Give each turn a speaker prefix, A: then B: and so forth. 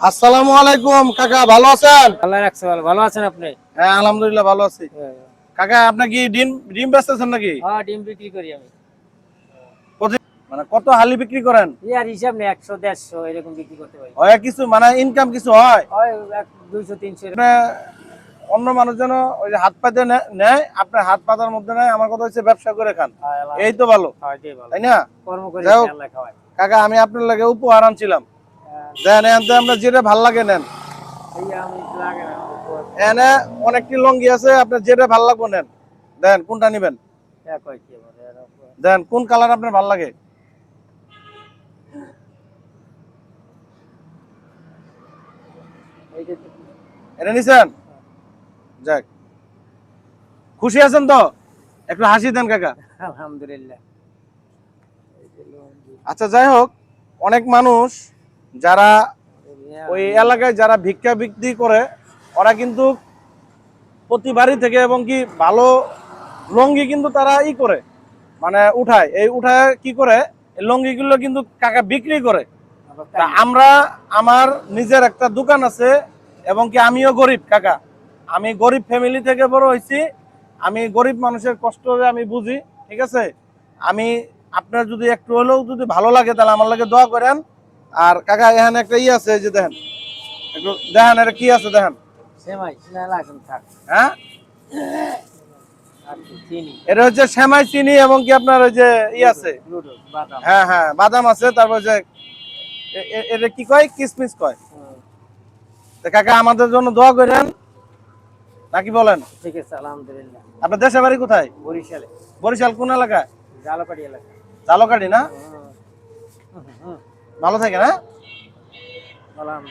A: আসসালামু আলাইকুম কাকা ভালো আছেন?
B: আল্লাহ রাখছে ভালো। ভালো আছেন আপনি?
A: হ্যাঁ আলহামদুলিল্লাহ ভালো আছি। কাকা আপনি কি ডিম ডিম বেচতেছেন নাকি?
B: হ্যাঁ ডিম বিক্রি করি আমি।
A: মানে কত হালি বিক্রি করেন?
B: এই আর হিসাব নেই একশো দেড়শো এরকম বিক্রি করতে পারি।
A: হয় কিছু মানে ইনকাম কিছু হয়?
B: হয় এক দুইশো তিনশো
A: আপনি অন্য মানুষ যেন ওই যে হাত পাতে নেয় আপনার হাত পাতার মধ্যে নেয় আমার কথা হচ্ছে ব্যবসা করে খান।
B: হয়,
A: এই তো ভালো।
B: হয়।
A: তাই না?
B: কর্ম করে আল্লাহ খাওয়ায়।
A: কাকা আমি আপনার লাগে উপহার আনছিলাম।
B: হ্যাঁ,
A: দেন এনতে আমরা যেটা ভালো লাগে নেন। এনে অনেকটি লঙ্গি আছে আপনার যেটা ভালো লাগবে নেন। দেন কোনটা নিবেন?
B: উপর।
A: দেন কোন কালার আপনার ভালো লাগে? এটা নিছেন? যাক। খুশি আছেন তো? একটু হাসি দেন কাকা।
B: আলহামদুলিল্লাহ।
A: আচ্ছা যাই হোক অনেক মানুষ যারা ওই এলাকায় যারা ভিক্ষা বিক্রি করে ওরা কিন্তু প্রতি বাড়ি থেকে এবং কি ভালো লঙ্গি কিন্তু তারা ই করে মানে উঠায়। এই উঠায় কি করে? এই লঙ্গিগুলো কিন্তু কাকা বিক্রি করে। তা আমরা আমার নিজের একটা দোকান আছে এবং কি আমিও গরিব কাকা। আমি গরিব ফ্যামিলি থেকে বড় হয়েছি আমি গরিব মানুষের কষ্ট আমি বুঝি ঠিক আছে? আমি আপনার যদি একটু হলেও যদি ভালো লাগে তাহলে আমার লাগে দোয়া করেন। আর কাকা এখানে একটা ই আছে যে দেখেন। একটু দেখেন এটা কি আছে দেখেন। হ্যাঁ? এটা হচ্ছে সেমাই চিনি এবং কি আপনার ওই যে ই আছে? হ্যাঁ হ্যাঁ বাদাম আছে তারপর যে এটা কি কয়? কিসমিস কয়? কাকা আমাদের জন্য দোয়া করেন। নাকি বলেন?
B: ঠিক আছে আলহামদুলিল্লাহ।
A: আপনার দেশের বাড়ি কোথায়?
B: বরিশালে।
A: বরিশাল কোন এলাকায়?
B: জালপাড়ি এলাকা।
A: চালকাটি না? ভালো থাকে না?
B: আলহামদুলিল্লাহ